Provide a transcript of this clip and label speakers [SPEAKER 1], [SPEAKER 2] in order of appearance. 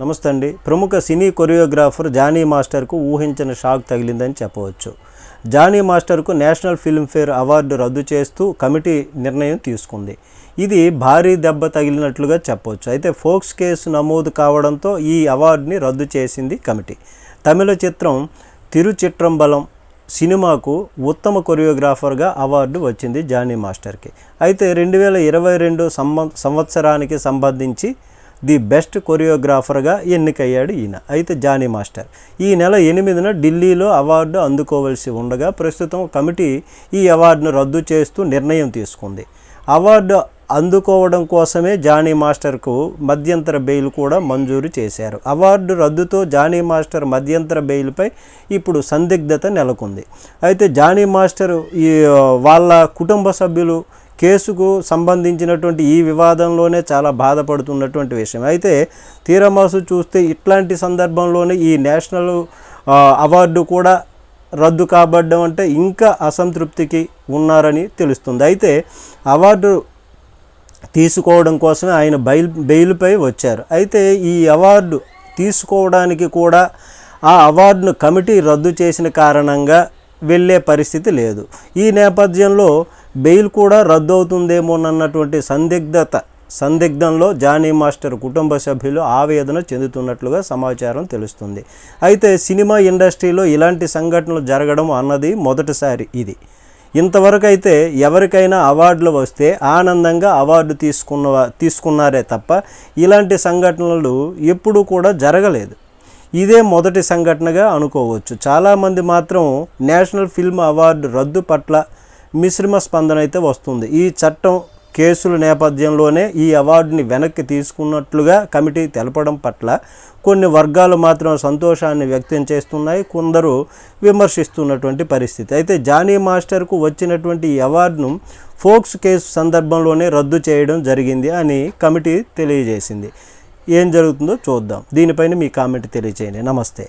[SPEAKER 1] నమస్తే అండి. ప్రముఖ సినీ కొరియోగ్రాఫర్ జానీ మాస్టర్కు ఊహించిన షాక్ తగిలిందని చెప్పవచ్చు. జానీ మాస్టర్కు నేషనల్ ఫిల్మ్ఫేర్ అవార్డు రద్దు చేస్తూ కమిటీ నిర్ణయం తీసుకుంది. ఇది భారీ దెబ్బ తగిలినట్లుగా చెప్పవచ్చు అయితే ఫోక్స్ కేసు నమోదు కావడంతో ఈ అవార్డుని రద్దు చేసింది కమిటీ. తమిళ చిత్రం తిరుచిట్రంబలం సినిమాకు ఉత్తమ కొరియోగ్రాఫర్గా అవార్డు వచ్చింది జానీ మాస్టర్కి. అయితే రెండు వేల ఇరవై రెండు సంవత్సరానికి సంబంధించి ది బెస్ట్ కొరియోగ్రాఫర్గా ఎన్నికయ్యాడు ఈయన. అయితే జానీ మాస్టర్ ఈ నెల ఎనిమిదిన ఢిల్లీలో అవార్డు అందుకోవలసి ఉండగా ప్రస్తుతం కమిటీ ఈ అవార్డును రద్దు చేస్తూ నిర్ణయం తీసుకుంది. అవార్డు అందుకోవడం కోసమే జానీ మాస్టర్కు మధ్యంతర బెయిల్ కూడా మంజూరు చేశారు. అవార్డు రద్దుతో జానీ మాస్టర్ మధ్యంతర బెయిల్పై ఇప్పుడు సందిగ్ధత నెలకొంది. అయితే జానీ మాస్టర్ ఈ వాళ్ళ కుటుంబ సభ్యులు కేసుకు సంబంధించినటువంటి ఈ వివాదంలోనే చాలా బాధపడుతున్నటువంటి విషయం. అయితే తీరమాసు చూస్తే ఇట్లాంటి సందర్భంలోనే ఈ నేషనల్ అవార్డు కూడా రద్దు కాబడ్డం అంటే ఇంకా అసంతృప్తికి ఉన్నారని తెలుస్తుంది. అయితే అవార్డు తీసుకోవడం కోసమే ఆయన బెయిల్ బెయిల్పై వచ్చారు. అయితే ఈ అవార్డు తీసుకోవడానికి కూడా ఆ అవార్డును కమిటీ రద్దు చేసిన కారణంగా వెళ్ళే పరిస్థితి లేదు. ఈ నేపథ్యంలో బెయిల్ కూడా రద్దు అవుతుందేమోనన్నటువంటి సందిగ్ధత సందిగ్ధంలో జానీ మాస్టర్ కుటుంబ సభ్యులు ఆవేదన చెందుతున్నట్లుగా సమాచారం తెలుస్తుంది. అయితే సినిమా ఇండస్ట్రీలో ఇలాంటి సంఘటనలు జరగడం అన్నది మొదటిసారి ఇది. ఇంతవరకు అయితే ఎవరికైనా అవార్డులు వస్తే ఆనందంగా అవార్డు తీసుకున్న తీసుకున్నారే తప్ప ఇలాంటి సంఘటనలు ఎప్పుడూ కూడా జరగలేదు. ఇదే మొదటి సంఘటనగా అనుకోవచ్చు. చాలామంది మాత్రం నేషనల్ ఫిల్మ్ అవార్డు రద్దు పట్ల మిశ్రమ స్పందన అయితే వస్తుంది. ఈ చట్టం కేసుల నేపథ్యంలోనే ఈ అవార్డుని వెనక్కి తీసుకున్నట్లుగా కమిటీ తెలపడం పట్ల కొన్ని వర్గాలు మాత్రం సంతోషాన్ని వ్యక్తం చేస్తున్నాయి. కొందరు విమర్శిస్తున్నటువంటి పరిస్థితి. అయితే జానీ మాస్టర్కు వచ్చినటువంటి ఈ అవార్డును ఫోక్స్ కేసు సందర్భంలోనే రద్దు చేయడం జరిగింది అని కమిటీ తెలియజేసింది. ఏం జరుగుతుందో చూద్దాం. దీనిపైన మీ కామెంట్ తెలియజేయండి నమస్తే.